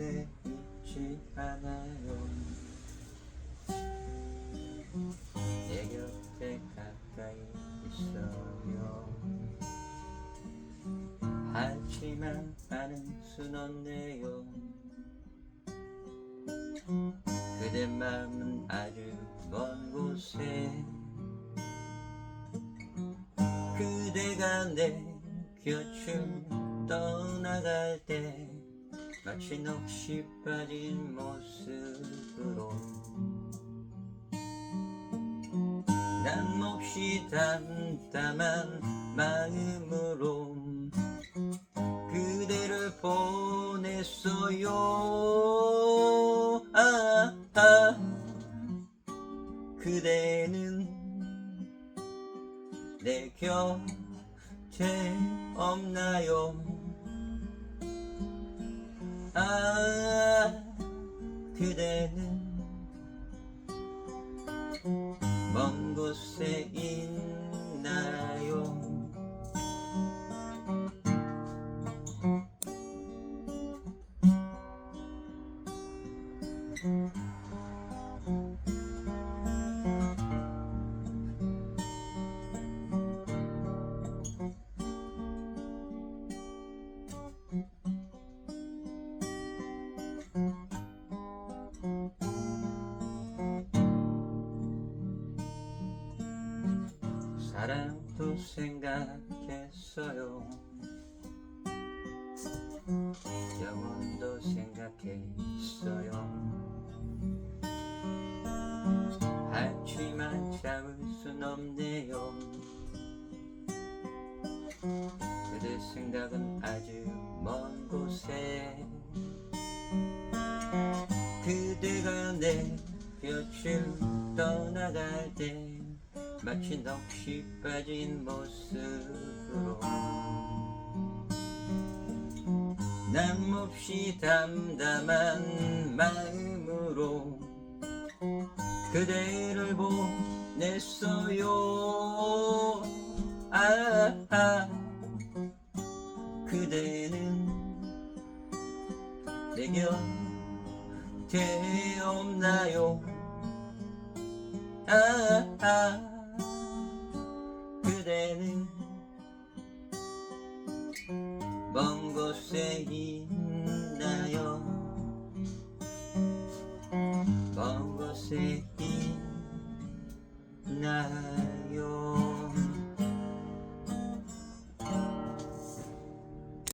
되지 않아요. 내 곁에 가까이 있어요. 하지만 아는 순 없네요. 그대 마음은 아주 먼 곳에. 그대가 내 곁을 떠나갈 때 마치 넋이 빠진 모습으로 난 몹시 담담한 마음으로 그대를 보냈어요 아, 아. 그대는 내 곁에 없나요 아 그대는 먼 곳에 있나 사랑도 생각했어요. 영혼도 생각했어요. 하지만 참을 순 없네요. 그대 생각은 아주 먼 곳에. 그대가 내 곁을 떠나갈 때 마치 넋이 빠진 모습으로 난 몹시 담담한 마음으로 그대를 보냈어요. 아, 아 그대는 내 곁에 없나요? 아, 아 그대는 먼 곳에 있나요. 먼 곳에 있나요